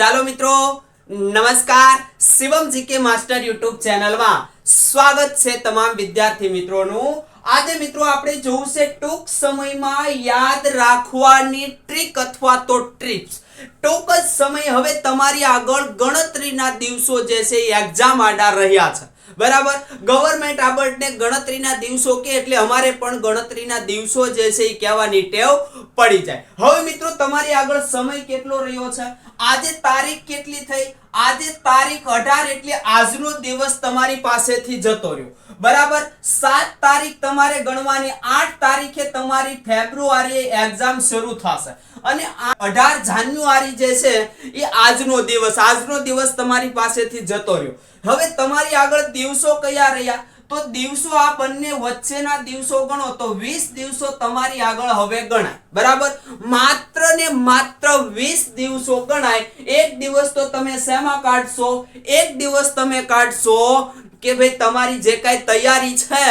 ચાલો મિત્રો, નમસ્કાર. શિવમ જીકે માસ્ટર યુટ્યુબ ચેનલમાં સ્વાગત છે તમામ વિદ્યાર્થી મિત્રોનું. આજે મિત્રો આપણે જોવું છે ટૂંક સમયમાં યાદ રાખવાની ટ્રીક અથવા તો ટ્રીપ્સ. ટૂંક જ સમય હવે તમારી આગળ ગણતરીના દિવસો જે છે એક્ઝામ આડા રહ્યા છે. બરાબર? ગવર્મેન્ટ આપણને ગણતરીના દિવસો કે એટલે અમારે પણ ગણતરીના દિવસો જે છે એ કહેવાની ટેવ પડી જાય. હવે મિત્રો તમારી આગળ સમય કેટલો રહ્યો છે? આજે તારીખ કેટલી થઈ? આજે તારીખ અઢાર એટલે આજનો દિવસ તમારી પાસેથી જતો રહ્યો. બરાબર? સાત તારીખ તમારે ગણવાની, આઠ તારીખે તમારી ફેબ્રુઆરી એક્ઝામ શરૂ થશે. અને અઢાર જાન્યુઆરી જે છે, એ આજનો દિવસ આજનો દિવસ તમારી પાસેથી જતો રહ્યો. હવે તમારી આગળ દિવસો કયા રહ્યા? તો દિવસો આ બંને વચ્ચેના દિવસો ગણો તો 20 દિવસો તમારી આગળ હવે ગણાય. બરાબર? માત્ર ને માત્ર 20 દિવસો ગણાય. એક દિવસ તો તમે શેમાં કાઢશો? એક દિવસ તમે કાઢશો કે ભાઈ તમારી જે કાંઈ તૈયારી છે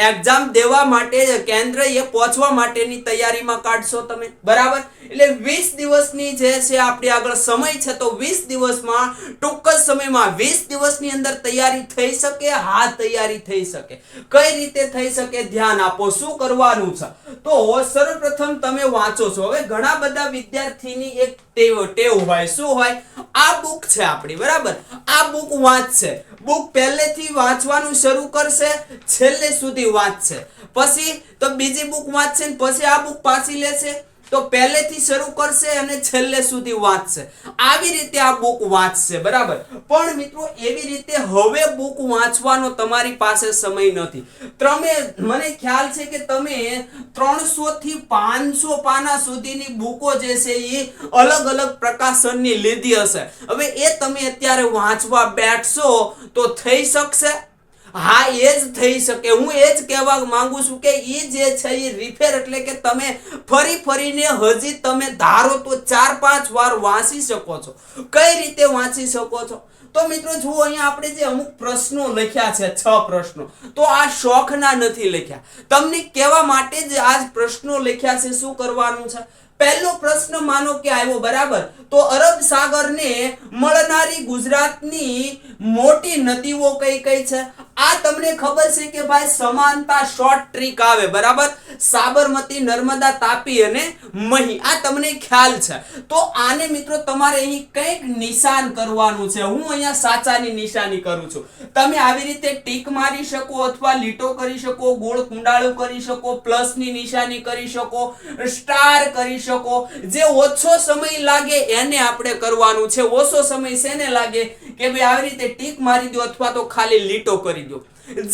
એક્ઝામ દેવા માટે કેન્દ્ર એ પહોંચવા માટેની તૈયારીમાં કાઢશો તમે. બરાબર? એટલે વીસ દિવસની જે છે, આપણી આગળ સમય છે, તો વીસ દિવસમાં ટૂંક જ સમયમાં વીસ દિવસની અંદર તૈયારી થઈ શકે, હા, તૈયારી થઈ શકે. કઈ રીતે થઈ શકે, ધ્યાન આપો. શું કરવાનું છે? તો સર્વપ્રથમ તમે વાંચો છો. હવે ઘણા બધા વિદ્યાર્થીની એક ટેવ ટેવ હોય, શું હોય? આ બુક છે આપણી, બરાબર? આ બુક વાંચશે. બુક પહેલેથી વાંચવાનું શરૂ કરશે, છેલ્લે સુધી વાંચશે. પછી તો બીજી બુક વાંચશે ને પછી આ બુક પાછી લેશે. તો પહેલેથી શરૂ કરશે અને છેલ્લે સુધી વાંચશે. આવી રીતે આ બુક વાંચશે, બરાબર? પણ મિત્રો, એવી રીતે હવે બુક વાંચવાનો તમારી પાસે સમય નથી. તમે, મને ખ્યાલ છે કે તમે ત્રણસો થી પાંચસો પાના સુધીની બુકો જે છે એ અલગ અલગ પ્રકાશનની લીધી હશે. હવે એ તમે અત્યારે વાંચવા બેઠશો તો થઈ શકશે હા, એ જ થઈ શકે. હું એ જ કહેવા માંગુ છું કે એ જે છે એ રિફેર એટલે કે તમે ફરી ફરીને હજી તમે ધારો તો ચાર પાંચ વાર વાંચી શકો છો. કઈ રીતે વાંચી શકો છો? તો મિત્રો જુઓ, અહીંયા આપણે જે અમુક પ્રશ્નો લખ્યા છે, છ પ્રશ્નો. તો આ શોખના નથી લખ્યા. તમને કહેવા માટે જ આ પ્રશ્નો લખ્યા છે, શું કરવાનું છે? પહેલો પ્રશ્ન માનો કે આવ્યો, બરાબર? તો અરબ સાગરને મળનારી ગુજરાતની મોટી નદીઓ કઈ કઈ છે? આ તમને ખબર છે કે ભાઈ સમાનતા શોર્ટ ટ્રીક આવે, બરાબર? સાબરમતી, નર્મદા, તાપી અને મહી. આ તમને ખ્યાલ છે. તો આને મિત્રો તમારે અહીં કંઈક નિશાન કરવાનું છે. હું અહીંયા સાચાની નિશાની કરું છું. તમે આવી રીતે ટીક મારી શકો અથવા લીટો કરી શકો, ગોળ કુંડાળું કરી શકો, પ્લસની નિશાની કરી શકો, સ્ટાર કરી શકો. જે ઓછો સમય લાગે એને આપણે કરવાનું છે. ઓછો સમય શેને લાગે? કે ભાઈ આવી રીતે ટીક મારી દો અથવા તો ખાલી લીટો કરી દો.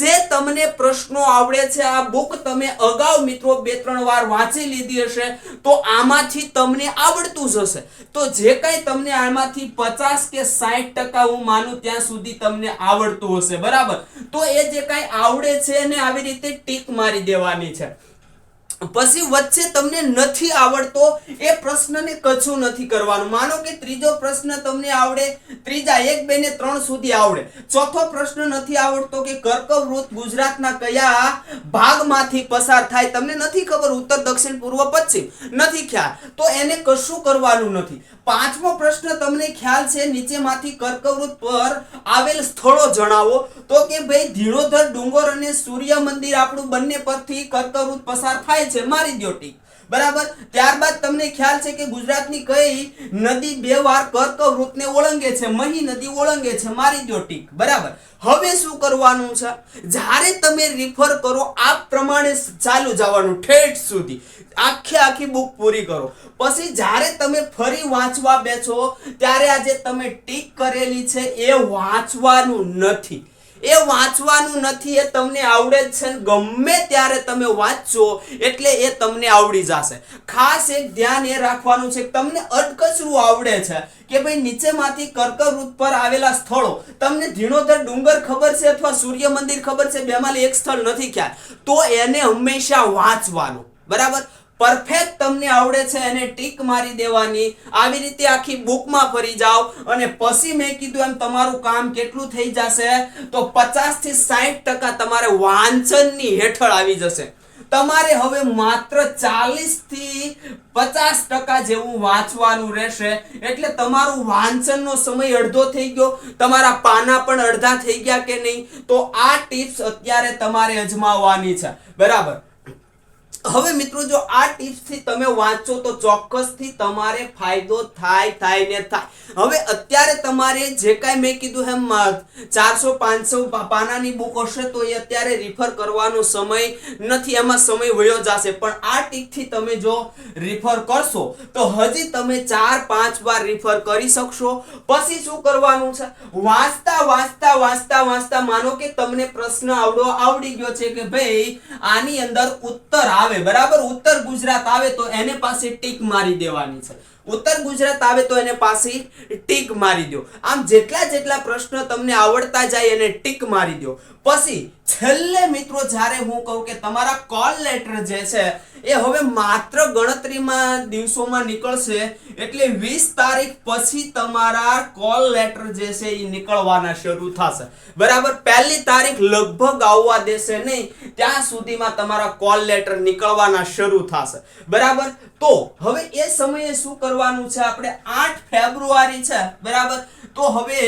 જે તમને પ્રશ્નો આવડે છે, આ બુક તમે અગાઉ મિત્રો બે ત્રણ વાર વાંચી લીધી હશે, તો આમાંથી તમને આવડતું જ હશે. તો જે કાંઈ તમને આમાંથી પચાસ કે સાઠ ટકા હું માનું ત્યાં સુધી તમને આવડતું હશે, બરાબર? તો એ જે કાંઈ આવડે છે એને આવી રીતે ટીક મારી દેવાની છે. પછી વચ્ચે તમને નથી આવડતો એ પ્રશ્નને કશું નથી કરવાનું. માનો કે ત્રીજો પ્રશ્ન તમને આવડે, ત્રીજા એક, બે ને ત્રણ સુધી આવડે. ચોથો પ્રશ્ન નથી આવડતો કે કર્કવૃત ગુજરાતના કયા ભાગમાંથી પસાર થાય, તમને નથી ખબર ઉત્તર, દક્ષિણ, પૂર્વ, પશ્ચિમ? નથી ખ્યાલ. તો એને કશું કરવાનું નથી. પાંચમો પ્રશ્ન તમને ખ્યાલ છે, નીચેમાંથી કર્કવૃત પર આવેલ સ્થળો જણાવો. તો કે ભાઈ ધીણોધર ડુંગર અને સૂર્ય મંદિર આપણું બંને પરથી કર્કવૃત પસાર થાય છે. મારી દ્યો ટીક બરાબર? ત્યારબાદ તમને ખ્યાલ છે કે ગુજરાતની કઈ નદી બે વાર કર્કવૃતને ઓળંગે છે? મહી નદી ઓળંગે છે. મારી દ્યો ટીક. બરાબર? હવે શું કરવાનું છે? જ્યારે તમે રિફર કરો આ પ્રમાણે ચાલુ જવાનું ઠેઠ સુધી. આખે આખી બુક પૂરી કરો. પછી જ્યારે તમે ફરી વાંચવા બેસો, ત્યારે આજે તમે ટીક કરેલી છે, એ વાંચવાનું નથી. એ વાંચવાનું નથી, એ તમને આવડે જ છે ગમે ત્યારે તમે વાંચશો, એટલે એ તમને આવડી જશે. ખાસ એક ધ્યાન એ રાખવાનું છે તમને અટકચરું આવડે છે કે ભાઈ નીચેમાંથી કર્કવૃત પર આવેલા સ્થળો. તમને ધીણોધર ડુંગર ખબર છે અથવા સૂર્ય મંદિર ખબર છે? બેમાંથી એક સ્થળ નથી ખ્યાલ. તો એને હંમેશા વાંચવાનું. બરાબર? પરફેક્ટ તમને આવડે છે એને ટીક મારી દેવાની. આવી રીતે આખી બુકમાં ફરી જાઓ અને પછી મેં કીધું એમ તમારું કામ કેટલું થઈ જશે? તો પચાસથી સાહીઠ ટકા તમારે વાંચનની હેઠળ આવી જશે. તમારે હવે માત્ર ચાલીસથી પચાસ ટકા જેવું વાંચવાનું રહેશે. એટલે તમારું વાંચનનો સમય અડધો થઈ ગયો. તમારા પાના પણ અડધા થઈ ગયા કે નહીં? તો આ ટિપ્સ અત્યારે તમારે અજમાવવાની છે. બરાબર? હવે મિત્રો, જો આ ટિપ્સથી તમે વાંચો તો ચોક્કસથી તમારે ફાયદો થાય થાય ને થાય. હવે અત્યારે તમારે જે કાંઈ મેં કીધું એમ ચારસો, પાંચસો પાનાની બુક હશે તો એ અત્યારે રિફર કરવાનો સમય નથી. એમાં સમય વયો જશે. પણ આ ટીકથી તમે જો રિફર કરશો, તો હજી તમે ચાર, પાંચ વાર રિફર કરી શકશો. પછી શું કરવાનું છે? વાંચતા વાંચતા વાંચતા વાંચતા માનો કે તમને પ્રશ્ન આવડો, આવડી ગયો છે કે ભાઈ, આની અંદર ઉત્તર આવે. બરાબર? ઉત્તર ગુજરાત આવે તો એને પાસે ટીક મારી દેવાની છે. ઉત્તર ગુજરાત આવે તો એને પાસે ટીક મારી દો આમ જેટલા જેટલા પ્રશ્નો તમને આવડતા જાય એને ટીક મારી દો પછી છેલ્લે મિત્રો જ્યારે હું કહું કે તમારા કોલ લેટર જે છે, એ હવે માત્ર ગણતરીમાં દિવસોમાં નીકળશે, એટલે વીસ તારીખ પછી તમારા કોલ લેટર જે છે એ નીકળવાના શરૂ થશે. બરાબર? પહેલી તારીખ લગભગ આવવા દેશે નહીં, ત્યાં સુધીમાં તમારા કોલ લેટર નીકળવાના શરૂ થશે. બરાબર? તો હવે એ સમયે શું કરવાનું છે? આપણે આઠ ફેબ્રુઆરી છે, બરાબર? તો હવે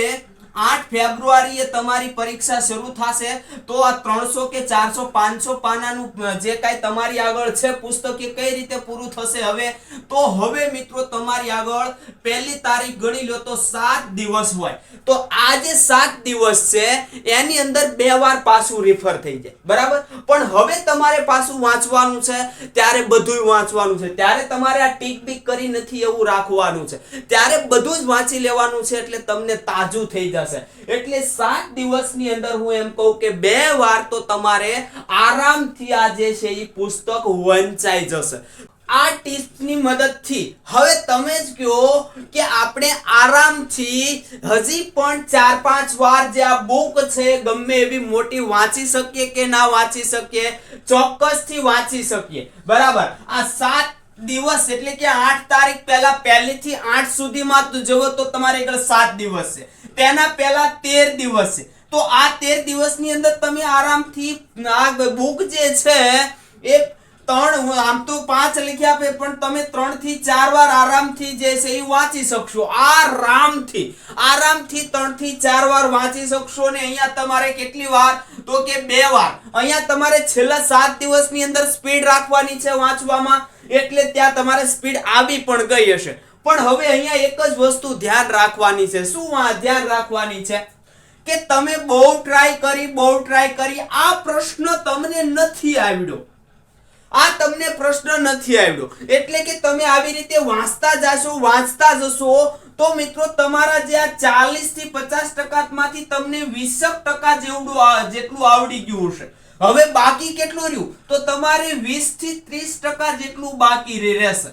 આઠ ફેબ્રુઆરીએ તમારી પરીક્ષા શરૂ થશે, તો આ ત્રણસો કે ચારસો, પાંચસો પાનાનું જે કાંઈ તમારી આગળ છે, પુસ્તક એ કઈ રીતે પૂરું થશે હવે? તો હવે મિત્રો તમારી આગળ પહેલી તારીખ ગણી લો તો સાત દિવસ હોય. તો આ સાત દિવસ છે, એની અંદર બે વાર પાછું રિફર થઈ જાય. બરાબર? પણ હવે તમારે પાછું વાંચવાનું છે, ત્યારે બધું વાંચવાનું છે. ત્યારે તમારે આ ટીક બીક કરી નથી એવું રાખવાનું છે. ત્યારે બધું જ વાંચી લેવાનું છે, એટલે તમને તાજું થઈ જશે. એટલે સાત દિવસની અંદર હું એમ કહું કે બે વાર તો તમારે આરામથી આ જે છે એ પુસ્તક વંચાઈ જશે. આ ટિપ્સની મદદથી. હવે તમે જ કહો કે આપણે આરામથી હજી પણ ચાર પાંચ વાર જે આ બુક છે, ગમે એવી મોટી વાંચી શકીએ કે ના વાંચી શકીએ, ચોક્કસથી વાંચી શકીએ. બરાબર? આ સાત દિવસ એટલે કે આઠ તારીખ પહેલા પહેલી થી આઠ સુધીમાં જવો તો તમારે આગળ સાત દિવસ છે. તેના પહેલા તેર દિવસ છે. તો આ તેર દિવસની અંદર તમે આરામથી આ બુક જે છે, એ ત્રણ, આમ તો પાંચ લખ્યા આપે, પણ તમે ત્રણથી ચાર વાર આરામથી જે છે એ વાંચી શકશો. આરામથી આરામથી ત્રણથી ચાર વાર વાંચી શકશો ને અહીંયા તમારે કેટલી વાર? તો કે બે વાર. અહીંયા તમારે છેલ્લા સાત દિવસની અંદર સ્પીડ રાખવાની છે વાંચવામાં. એટલે ત્યાં તમારે સ્પીડ આવી પણ ગઈ હશે. પણ હવે અહીંયા એક જ વસ્તુ ધ્યાન રાખવાની છે. શું આ ધ્યાન રાખવાની છે? કે તમે બહુ ટ્રાય કરી, બહુ ટ્રાય કરી, આ પ્રશ્ન તમને નથી આવડ્યો આ તમને પ્રશ્ન નથી આવડ્યો એટલે કે તમે આવી રીતે વાંચતા જશો વાંચતા જશો તો મિત્રો તમારા જે આ ચાલીસથી પચાસ ટકામાંથી તમને વીસક ટકા જેવડું જેટલું આવડી ગયું હશે. હવે બાકી કેટલું રહ્યું? તો તમારે વીસથી ત્રીસ ટકા જેટલું બાકી રહેશે.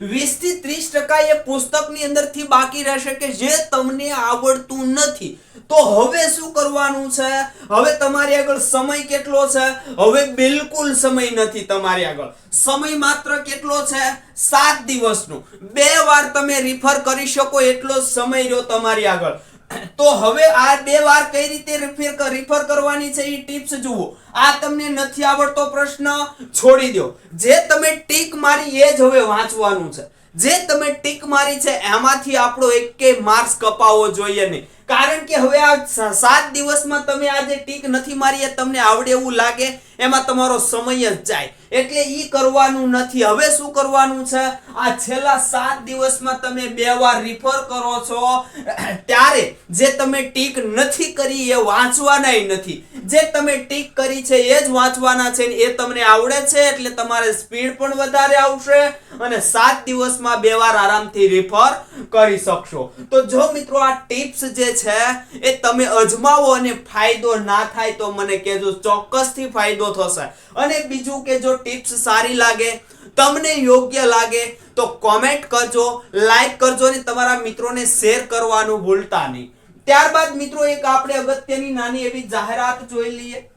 વીસથી ત્રીસ ટકા એ પુસ્તકની અંદરથી બાકી રહેશે કે જે તમને આવડતું નથી. તો હવે શું કરવાનું છે? હવે તમારી આગળ સમય કેટલો છે? હવે બિલકુલ સમય નથી તમારી આગળ. સમય માત્ર કેટલો છે? સાત દિવસનો. બે વાર તમે રિફર કરી શકો એટલો સમય રહ્યો તમારી આગળ. તો હવે આ બે વાર કઈ રીતે રિફર રિફર કરવાની છે એ ટિપ્સ જુઓ. આ તમને નથી આવડતો પ્રશ્ન, છોડી દો. જે તમે ટીક મારી એ જ હવે વાંચવાનું છે. જે તમે ટીક મારી છે એમાંથી આપણો એકે માર્ક્સ કપાવવો જોઈએ નહીં. કારણ કે હવે આ સાત દિવસમાં તમે આ જે ટીક નથી મારી એ તમને આવડે એવું લાગે એમાં તમારો સમય જ જાય. એટલે ઈ કરવાનું નથી. હવે શું કરવાનું છે? આ છેલ્લા સાત દિવસમાં તમે બે વાર રિફર કરો છો. ત્યારે જે તમે ટીક નથી કરી એ વાંચવાનાય નથી. જે તમે ટીક કરી છે એ જ વાંચવાના છે એ તમને આવડે છે એટલે તમારે સ્પીડ પણ વધારે આવશે અને સાત દિવસમાં બે વાર આરામથી રિફર કરી શકશો. તો જો મિત્રો આ ટિપ્સ જે છે એ તમે અજમાવો અને ફાયદો ના થાય તો મને કહેજો. ચોક્કસથી ફાયદો થશે. અને બીજું કે જો ટિપ્સ સારી લાગે, તમને યોગ્ય લાગે, તો કોમેન્ટ કરજો લાઈક કરજો અને તમારા મિત્રોને શેર કરવાનું ભૂલતા નહીં. ત્યારબાદ મિત્રો એક આપણે અગત્યની નાની એવી જાહેરાત જોઈ લઈએ.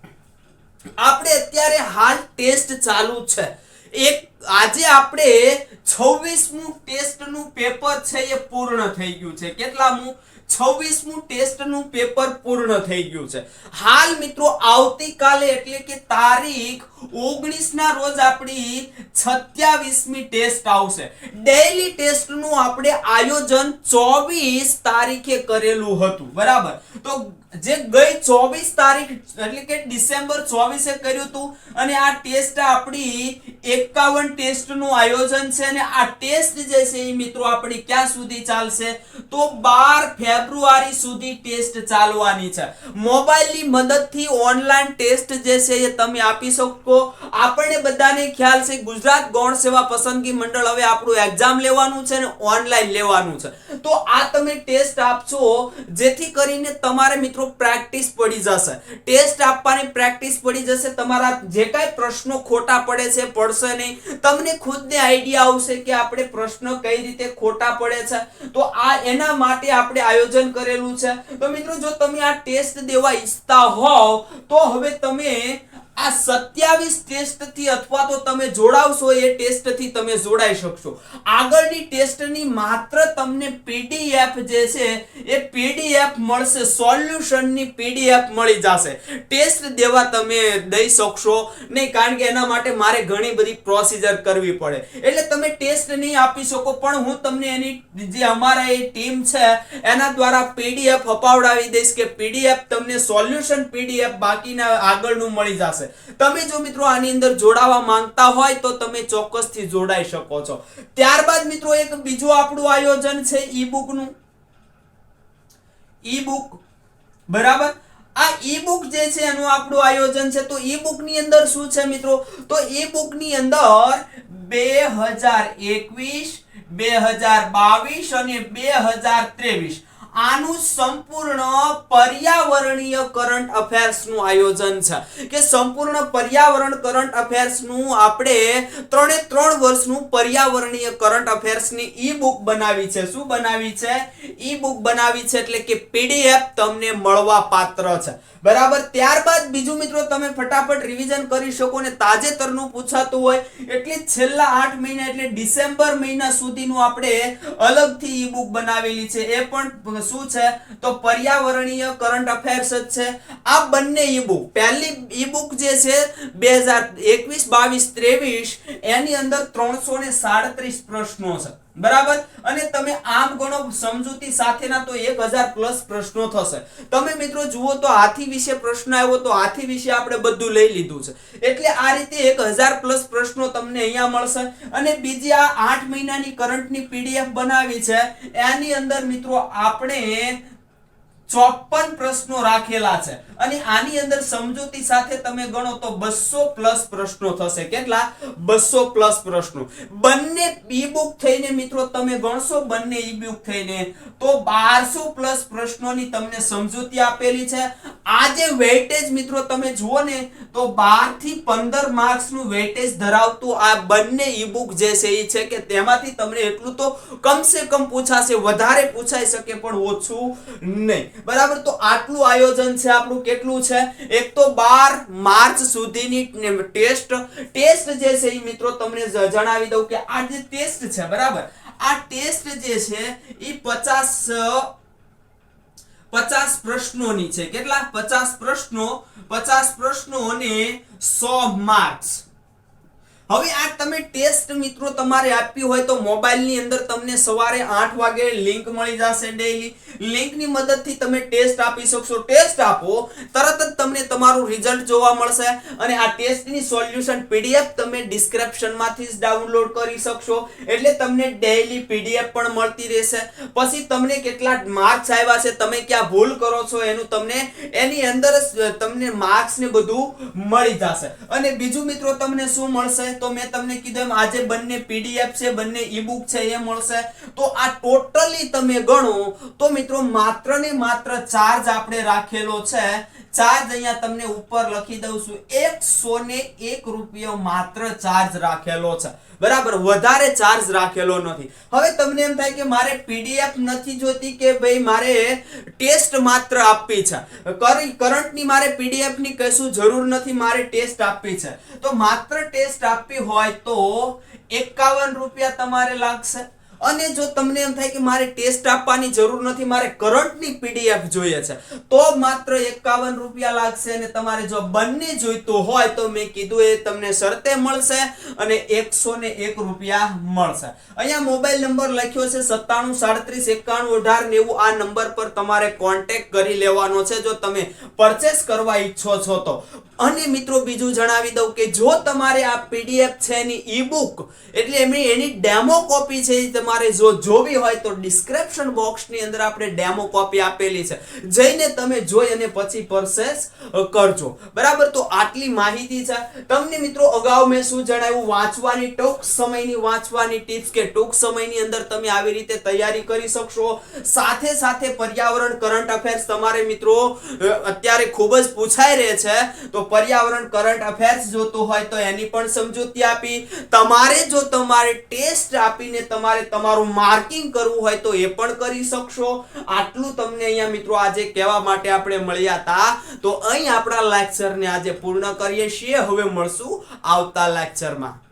આપણે અત્યારે હાલ ટેસ્ટ ચાલુ છે. એક આજે આપણે છવ્વીસમું ટેસ્ટનું પેપર છે એ પૂર્ણ થઈ ગયું છે. કેટલામું? છવ્વીસમું ટેસ્ટનું પેપર પૂર્ણ થઈ ગયું છે. હાલ મિત્રો, આવતીકાલે એટલે કે તારીખ ઓગણીસ ના રોજ આપણી સત્યાવીસમી ટેસ્ટ આવશે. ડેઈલી ટેસ્ટનું આપણે આયોજન ચોવીસ તારીખે કરેલું હતું. બરાબર? તો જે ગઈ ચોવીસ તારીખ, એટલે કે ડિસેમ્બર ચોવીસે કર્યું હતું, અને આ ટેસ્ટ આપણી એકાવન ટેસ્ટનું આયોજન છે, અને આ ટેસ્ટ જે છે એ મિત્રો આપણી ક્યાં સુધી ચાલશે? તો બાર ફેબ્રુઆરી સુધી ટેસ્ટ ચાલવાની છે. મોબાઈલની મદદથી ઓનલાઈન ટેસ્ટ જે છે એ તમે આપી શકો. આપણને બધાને ખ્યાલ છે, ગુજરાત ગૌણ સેવા પસંદગી મંડળ હવે આપણું એક્ઝામ લેવાનું છે અને ઓનલાઈન લેવાનું છે. તો આ તમે ટેસ્ટ આપશો, જેથી કરીને તમારે મિત્રો પ્રેક્ટિસ પડી જશે. ટેસ્ટ આપવાની પ્રેક્ટિસ પડી જશે. તમારા જે કાંઈ પ્રશ્નો ખોટા પડે છે, પડશે નહીં. તમને ખુદને આઈડિયા આવશે કે આપણે પ્રશ્ન કઈ રીતે ખોટા પડે છે. તો આ એના માટે આપણે આયોજન કરેલું છે. તો મિત્રો, જો તમે આ ટેસ્ટ દેવા ઈચ્છતા હોવ, તો હવે તમે આ સત્યાવીસ ટેસ્ટથી અથવા તો તમે જોડાવશો એ ટેસ્ટથી તમે જોડાઈ શકશો. આગળની ટેસ્ટની માત્ર તમને પીડીએફ જે છે, એ પીડીએફ મળશે, સોલ્યુશનની પીડીએફ મળી જશે. ટેસ્ટ દેવા તમે દઈ શકશો નહીં, કારણ કે એના માટે મારે ઘણી બધી પ્રોસિજર કરવી પડે. એટલે તમે ટેસ્ટ નહીં આપી શકો, પણ હું તમને એની જે અમારા એ ટીમ છે, એના દ્વારા પીડીએફ અપાવડાવી દઈશ કે પીડીએફ તમને સોલ્યુશન પીડીએફ બાકીના આગળનું મળી જશે. તમે જો મિત્રો આની અંદર જોડાવા માંગતા હોય તો તમે ચોક્કસથી જોડાઈ શકો છો. ત્યારબાદ મિત્રો એક બીજું આપણું આયોજન છે ઈ નું ઈ બુક બરાબર? આ ઈ બુક જે છે એનું આપણું આયોજન છે. તો ઈ બુકની અંદર શું છે મિત્રો? તો ઈ બુકની અંદર બે હજાર એકવીસ, બે હજાર બાવીસ અને બે હજાર ત્રેવીસ. આનું સંપૂર્ણ પર્યાવરણીય કરંટ અફેર્સનું આયોજન છે. કે સંપૂર્ણ પર્યાવરણ કરંટ અફેર્સનું આપણે ત્રણે ત્રણ વર્ષનું પર્યાવરણીય કરંટ અફેર્સની ઈ બુક બનાવી છે. શું બનાવી છે? ઈ બુક બનાવી છે એટલે કે પીડીએફ તમને મળવા પાત્ર છે. બરાબર? ત્યારબાદ બીજું મિત્રો તમે ફટાફટ રિવિઝન કરી શકો ને તાજેતરનું પૂછાતું હોય. એટલે છેલ્લા આઠ મહિના એટલે ડિસેમ્બર મહિના સુધીનું આપણે અલગથી ઈ બુક બનાવેલી છે. એ પણ શું છે? તો પર્યાવરણીય કરંટ અફેર્સ જ છે. આ બંને ઈ બુક પહેલી ઈ બુક જે છે બે હજાર એકવીસ, બાવીસ, ત્રેવીસ, એની અંદર ત્રણસો ને સાડત્રીસ પ્રશ્નો છે. બરાબર? અને તમે આમ ગણો સમજૂતી સાથેના તો એક હજાર પ્લસ પ્રશ્નો થશે. તમે મિત્રો જુઓ તો હાથી વિશે પ્રશ્ન આવ્યો તો હાથી વિશે આપણે બધું લઈ લીધું છે. એટલે આ રીતે એક હજાર પ્લસ પ્રશ્નો તમને અહીંયા મળશે. અને બીજી આ આઠ મહિનાની કરંટની પીડીએફ બનાવી છે. એની અંદર મિત્રો આપણે ચોપન પ્રશ્નો રાખેલા છે. અને આની અંદર સમજૂતી સાથે તમે ગણો તો બસો પ્લસ પ્રશ્નો થશે. કેટલા? બસો પ્લસ પ્રશ્નો. બંને ઈ બુક થઈને મિત્રો તમે ગણશો, બંને ઈ બુક થઈને. તો બારસો પ્લસ પ્રશ્નોની તમને સમજૂતી આપેલી છે. આ જે વેઇટેજ મિત્રો તમે જુઓ ને, તો બારથી પંદર માર્ક્સનું વેટેજ ધરાવતું આ બંને ઈ બુક જે છે એ છે કે તેમાંથી તમને એટલું તો કમસે કમ પૂછાશે, વધારે પૂછાઈ શકે, પણ ઓછું નહીં. બરાબર? તો આટલું આયોજન છે આપણું કેટલું છે? એક તો બાર માર્ચ સુધીની ટેસ્ટ ટેસ્ટ જે છે એ મિત્રો તમને જણાવી દઉં કે આ જે ટેસ્ટ છે, બરાબર? આ ટેસ્ટ જે છે એ પચાસ પચાસ પ્રશ્નોની છે. કેટલા? પચાસ પ્રશ્નો પચાસ પ્રશ્નો અને સો માર્ક્સ. હવે આ તમે ટેસ્ટ મિત્રો તમારે આપવી હોય તો મોબાઈલની અંદર તમને સવારે આઠ વાગે લિંક મળી જશે ડેઈલી લિંકની મદદથી તમે ટેસ્ટ આપી શકશો. ટેસ્ટ આપો, તરત જ તમને તમારું રિઝલ્ટ જોવા મળશે અને આ ટેસ્ટની સોલ્યુશન પીડીએફ તમે ડિસ્ક્રિપ્શનમાંથી જ ડાઉનલોડ કરી શકશો. એટલે તમને ડેઈલી પીડીએફ પણ મળતી રહેશે. પછી તમને કેટલા માર્ક્સ આવ્યા છે, તમે ક્યાં ભૂલ કરો છો, એનું તમને, એની અંદર તમને માર્ક્સ ને બધું મળી જશે. અને બીજું મિત્રો તમને શું મળશે? તો મેં તમને કીધું એમ આજે બંને પીડીએફ છે, બંને ઈબુક છે, એ મળશે. તો આ ટોટલી તમે ગણો, તો મિત્રો માત્ર ને માત્ર ચાર્જ આપણે રાખેલો છે ચાર્જ અહીંયા તમને ઉપર લખી દઉં છું. એકસો ને એક રૂપિયો માત્ર ચાર્જ રાખેલો છે. બરાબર, વધારે ચાર્જ રાખેલો નથી. હવે તમને એમ થાય કે મારે પીડીએફ નથી જોતી કે ભાઈ મારે ટેસ્ટ માત્ર આપવી છે. કરંટની મારે પીડીએફની કશું જરૂર નથી, મારે ટેસ્ટ આપવી છે. તો માત્ર ટેસ્ટ આપવી હોય તો એકાવન રૂપિયા તમારે લાગશે. અને જો તમને એમ થાય કે મારે ટેસ્ટ આપવાની જરૂર નથી, મારે કરંટની પીડીએફ જોઈએ છે, તો માત્ર એકાવન રૂપિયા લાગશે અને તમારે જો બંને જોઈતું હોય તો મેં કીધું એ તમને શરતે મળશે અને એકસો ને એક રૂપિયા મળશે. અહીંયા મોબાઈલ નંબર લખ્યો છે સત્તાણું, સાડત્રીસ, એકાણું, અઢાર નેવું આ નંબર પર તમારે કોન્ટેક્ટ કરી લેવાનો છે. જો તમે પરચેસ કરવા ઈચ્છો છો તો અને મિત્રો બીજું જણાવી દઉં કે જો તમારે આ પીડીએફ છે એની ઈબુક એટલે એમની એની ડેમો કોપી છે તમારે જો જોવી હોય તો ડિસ્ક્રિપ્શન બોક્સની અંદર આપણે ડેમો કોપી આપેલી છે. જઈને તમે જોઈ અને પછી પરચેસ કરજો. બરાબર? તો આટલી માહિતી છે. તમને મિત્રો અગાઉ મેં શું જણાવ્યું? વાંચવાની ટૂંક સમયની વાંચવાની ટિપ્સ કે ટૂંક સમયની અંદર તમે આવી રીતે તૈયારી કરી શકશો. સાથે સાથે પર્યાવરણ કરંટ અફેર્સ તમારે મિત્રો અત્યારે ખૂબ જ પૂછાઈ રહે છે. તો પર્યાવરણ કરંટ અફેર્સ જોતું હોય તો એની પણ સમજૂતી આપી. તમારે જો તમારે ટેસ્ટ આપીને તમારે તમારું માર્કિંગ કરવું હોય તો એ પણ કરી શકશો. આટલું તમને અહીંયા મિત્રો આજે કહેવા માટે આપણે મળ્યા હતા. તો અહીં આપણા લેક્ચરને આજે પૂર્ણ કરીએ છીએ. હવે મળશું આવતા લેક્ચરમાં